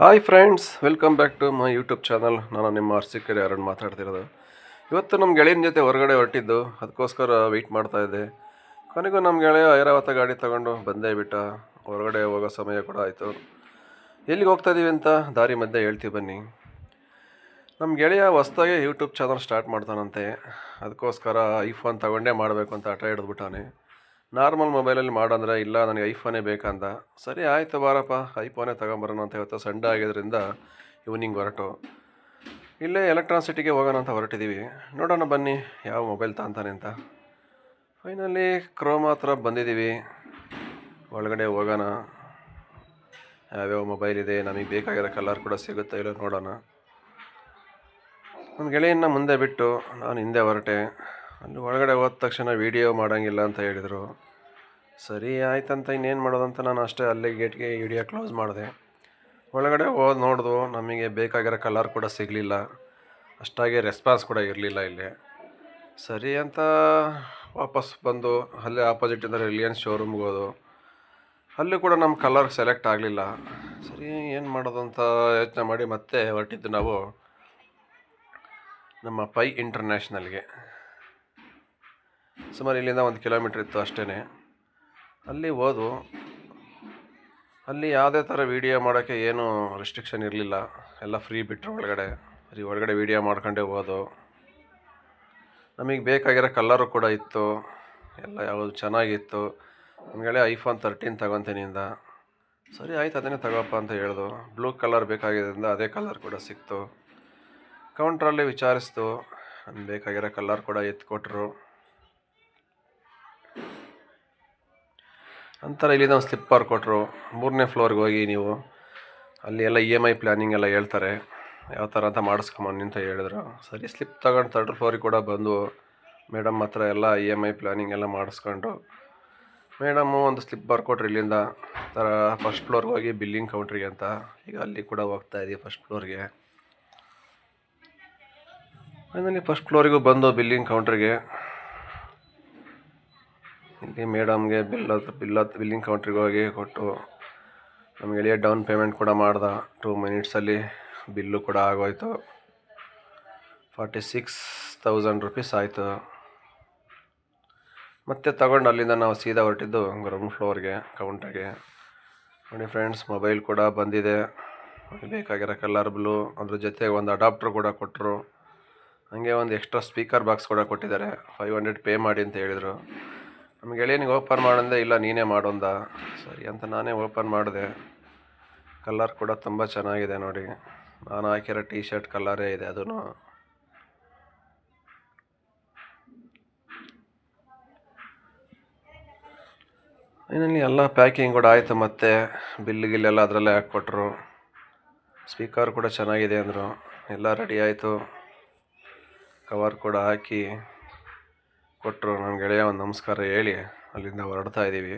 Hi friends welcome back to my YouTube channel ನಾನು ನಿಮ್ಮ ಅರ್ಸಿಕರಿ ಅರುಣ್ ಮಾತಾಡ್ತಿರೋದು. ಇವತ್ತು ನಮ್ಮ ಗೆಳೆಯನ ಜೊತೆ ಹೊರಗಡೆ ಹೊರಟಿದ್ದು, ಅದಕ್ಕೋಸ್ಕರ ವೆಯ್ಟ್ ಮಾಡ್ತಾ ಇದ್ದೆ. ಕೊನೆಗೂ ನಮ್ಮ ಗೆಳೆಯ ಐರಾವತ ಗಾಡಿ ತಗೊಂಡು ಬಂದೇ ಬಿಟ್ಟ. ಹೊರಗಡೆ ಹೋಗೋ ಸಮಯ ಕೂಡ ಆಯಿತು. ಎಲ್ಲಿಗೆ ಹೋಗ್ತಾ ಇದ್ದೀವಿ ಅಂತ ದಾರಿ ಮಧ್ಯೆ ಹೇಳ್ತೀವಿ ಬನ್ನಿ. ನಮ್ಮ ಗೆಳೆಯ ಹೊಸ್ದಾಗೆ ಯೂಟ್ಯೂಬ್ ಚಾನಲ್ ಸ್ಟಾರ್ಟ್ ಮಾಡ್ತಾನಂತೆ. ಅದಕ್ಕೋಸ್ಕರ ಐಫೋನ್ ತಗೊಂಡೇ ಮಾಡಬೇಕು ಅಂತ ಹಠ ಹಿಡಿದ್ಬಿಟ್ಟಾನೆ. ನಾರ್ಮಲ್ ಮೊಬೈಲಲ್ಲಿ ಮಾಡಂದ್ರೆ ಇಲ್ಲ, ನನಗೆ ಐಫೋನೇ ಬೇಕಂತ. ಸರಿ, ಆಯಿತು ಬಾರಪ್ಪ, ಐಫೋನೇ ತಗೊಂಬರೋಣ ಅಂತ ಇವತ್ತು ಸಂಡೇ ಆಗಿದ್ದರಿಂದ ಈವ್ನಿಂಗ್ ಹೊರಟು. ಇಲ್ಲೇ ಎಲೆಕ್ಟ್ರಾನ್ ಸಿಟಿಗೆ ಹೋಗೋಣ ಅಂತ ಹೊರಟಿದ್ದೀವಿ ನೋಡೋಣ ಬನ್ನಿ, ಯಾವ ಮೊಬೈಲ್ ತಗೊಂತಾನೆ ಅಂತ. ಫೈನಲಿ ಕ್ರೋಮ್ ಹತ್ರ ಬಂದಿದ್ದೀವಿ ಒಳಗಡೆ ಹೋಗೋಣ. ಯಾವ್ಯಾವ ಮೊಬೈಲ್ ಇದೆ, ನಮಗೆ ಬೇಕಾಗಿರೋ ಕಲರ್ ಕೂಡ ಸಿಗುತ್ತಾ ಇಲ್ಲ ನೋಡೋಣ. ನನ್ನ ಗೆಳೆಯನ್ನ ಮುಂದೆ ಬಿಟ್ಟು ನಾನು ಹಿಂದೆ ಹೊರಟೆ. ಅಲ್ಲಿ ಒಳಗಡೆ ಹೋದ ತಕ್ಷಣ ವೀಡಿಯೋ ಮಾಡೋಂಗಿಲ್ಲ ಅಂತ ಹೇಳಿದರು. ಸರಿ, ಆಯ್ತಂತ, ಇನ್ನೇನು ಮಾಡೋದಂತ ನಾನು ಅಷ್ಟೇ ಅಲ್ಲೇ ಗೇಟ್ಗೆ ವಿಡಿಯೋ ಕ್ಲೋಸ್ ಮಾಡಿದೆ. ಒಳಗಡೆ ಹೋದ್ ನೋಡ್ದು, ನಮಗೆ ಬೇಕಾಗಿರೋ ಕಲರ್ ಕೂಡ ಸಿಗಲಿಲ್ಲ. ಅಷ್ಟಾಗಿ ರೆಸ್ಪಾನ್ಸ್ ಕೂಡ ಇರಲಿಲ್ಲ ಇಲ್ಲಿ. ಸರಿ ಅಂತ ವಾಪಸ್ ಬಂದು, ಅಲ್ಲೇ ಆಪೋಸಿಟ್ ರಿಲಿಯನ್ಸ್ ಶೋರೂಮ್ಗೆ ಹೋದು. ಅಲ್ಲೂ ಕೂಡ ನಮ್ಮ ಕಲರ್ ಸೆಲೆಕ್ಟ್ ಆಗಲಿಲ್ಲ. ಸರಿ, ಏನು ಮಾಡೋದು ಅಂತ ಯೋಚನೆ ಮಾಡಿ ಮತ್ತೆ ಹೊರಟಿದ್ದು ನಾವು ನಮ್ಮ ಪೈ ಇಂಟರ್ನ್ಯಾಷನಲ್ಗೆ ಸುಮಾರು ಇಲ್ಲಿಂದ ಒಂದು ಕಿಲೋಮೀಟ್ರ್ ಇತ್ತು ಅಷ್ಟೇ ಅಲ್ಲಿ ಹೋದು. ಅಲ್ಲಿ ಯಾವುದೇ ಥರ ವೀಡಿಯೋ ಮಾಡೋಕ್ಕೆ ಏನು ರೆಸ್ಟ್ರಿಕ್ಷನ್ ಇರಲಿಲ್ಲ. ಎಲ್ಲ ಫ್ರೀ ಬಿಟ್ಟರು ಒಳಗಡೆ. ಫ್ರೀ ಒಳಗಡೆ ವೀಡಿಯೋ ಮಾಡ್ಕೊಂಡೇ ಹೋದು. ನಮಗೆ ಬೇಕಾಗಿರೋ ಕಲ್ಲರು ಕೂಡ ಇತ್ತು. ಎಲ್ಲ ಯಾವುದು ಚೆನ್ನಾಗಿತ್ತು. ನಮಗೆ ಐಫೋನ್ ತರ್ಟೀನ್ ತಗೊತೀನಿ ಇಂದ ಸರಿ, ಆಯ್ತು, ಅದನ್ನೇ ತಗೋಪ್ಪ ಅಂತ ಹೇಳ್ದು. ಬ್ಲೂ ಕಲರ್ ಬೇಕಾಗಿದ್ದರಿಂದ ಅದೇ ಕಲರ್ ಕೂಡ ಸಿಕ್ತು. ಕೌಂಟ್ರಲ್ಲಿ ವಿಚಾರಿಸ್ತು. ನಮ್ಗೆ ಬೇಕಾಗಿರೋ ಕಲರ್ ಕೂಡ ಎತ್ಕೊಟ್ರು. ನಂತರ ಇಲ್ಲಿಂದ ಒಂದು ಸ್ಲಿಪ್ಪರ್ ಕೊಟ್ಟರು ಮೂರನೇ ಫ್ಲೋರ್ಗೆ ಹೋಗಿ ನೀವು. ಅಲ್ಲಿ ಎಲ್ಲ ಇ ಎಂ ಐ ಪ್ಲ್ಯಾನಿಂಗ್ ಎಲ್ಲ ಹೇಳ್ತಾರೆ. ಯಾವ ಥರ ಅಂತ ಮಾಡಿಸ್ಕೊಂಬನ್ನಿ ಅಂತ ಹೇಳಿದ್ರು. ಸರಿ ಸ್ಲಿಪ್ ತಗೊಂಡು ತರ್ಡ್ ಫ್ಲೋರಿಗೆ ಕೂಡ ಬಂದು ಮೇಡಮ್ ಹತ್ರ ಎಲ್ಲ ಇ ಎಂ ಐ ಪ್ಲ್ಯಾನಿಂಗ್ ಎಲ್ಲ ಮಾಡಿಸ್ಕೊಂಡು ಮೇಡಮ್ಮು ಒಂದು ಸ್ಲಿಪ್ ಬರ್ಕೊಟ್ರು ಇಲ್ಲಿಂದ. ಥರ ಫಸ್ಟ್ ಫ್ಲೋರ್ಗೆ ಹೋಗಿ ಬಿಲ್ಲಿಂಗ್ ಕೌಂಟ್ರಿಗೆ ಅಂತ. ಈಗ ಅಲ್ಲಿ ಕೂಡ ಹೋಗ್ತಾ ಇದೀವಿ ಫಸ್ಟ್ ಫ್ಲೋರ್ಗೆ ಫೈನಲಿ ಫಸ್ಟ್ ಫ್ಲೋರಿಗೂ ಬಂದು ಬಿಲ್ಲಿಂಗ್ ಕೌಂಟ್ರಿಗೆ ಇಲ್ಲಿ ಮೇಡಮ್ಗೆ ಬಿಲ್ ಬಿಲ್ ಬಿಲ್ಲಿಂಗ್ ಕೌಂಟ್ರಿಗೆ ಹೋಗಿ ಕೊಟ್ಟು ನಮಗೆ ಎಳೆಯ ಡೌನ್ ಪೇಮೆಂಟ್ ಕೂಡ ಮಾಡ್ದ. ಟೂ ಮಿನಿಟ್ಸಲ್ಲಿ ಬಿಲ್ಲು ಕೂಡ ಆಗೋಯ್ತು. ಫಾರ್ಟಿ ಸಿಕ್ಸ್ ತೌಸಂಡ್ ರುಪೀಸ್ ಆಯಿತು. ಮತ್ತೆ ತಗೊಂಡು ಅಲ್ಲಿಂದ ನಾವು ಸೀದಾ ಹೊರಟಿದ್ದು ಗ್ರೌಂಡ್ ಫ್ಲೋರ್ಗೆ ಕೌಂಟರ್ಗೆ ನೋಡಿ ಫ್ರೆಂಡ್ಸ್ ಮೊಬೈಲ್ ಕೂಡ ಬಂದಿದೆ. ಬೇಕಾಗಿರೋ ಕಲರ್ ಬ್ಲೂ ಅದ್ರ ಜೊತೆಗೆ ಒಂದು ಅಡಾಪ್ಟರ್ ಕೂಡ ಕೊಟ್ಟರು ಹಾಗೆ ಒಂದು ಎಕ್ಸ್ಟ್ರಾ ಸ್ಪೀಕರ್ ಬಾಕ್ಸ್ ಕೂಡ ಕೊಟ್ಟಿದ್ದಾರೆ. ಫೈವ್ ಹಂಡ್ರೆಡ್ ಪೇ ಮಾಡಿ ಅಂತ ಹೇಳಿದರು. ನಮಗೆ ಗೆಳೆಯನಿಗೆ ಓಪನ್ ಮಾಡಂದೆ ಇಲ್ಲ, ನೀನೇ ಮಾಡೋಂದ? ಸರಿ ಅಂತ ನಾನೇ ಓಪನ್ ಮಾಡಿದೆ. ಕಲ್ಲರ್ ಕೂಡ ತುಂಬ ಚೆನ್ನಾಗಿದೆ ನೋಡಿ. ನಾನು ಹಾಕಿರೋ ಟೀ ಶರ್ಟ್ ಕಲ್ಲರೇ ಇದೆ ಅದೂ ಇನ್ನಲ್ಲಿ ಎಲ್ಲ ಪ್ಯಾಕಿಂಗ್ ಕೂಡ ಆಯಿತು ಮತ್ತೆ. ಬಿಲ್ ಗಿಲ್ಲೆಲ್ಲ ಅದರಲ್ಲೇ ಹಾಕ್ಕೊಟ್ರು. ಸ್ಪೀಕರ್ ಕೂಡ ಚೆನ್ನಾಗಿದೆ ಅಂದರು. ಎಲ್ಲ ರೆಡಿ ಆಯಿತು. ಕವರ್ ಕೂಡ ಹಾಕಿ. ಕೊಟ್ಟರು ನನ್ನ ಗೆಳೆಯ ಒಂದು ನಮಸ್ಕಾರ ಹೇಳಿ. ಅಲ್ಲಿಂದ ಹೊರಡ್ತಾ ಇದ್ದೀವಿ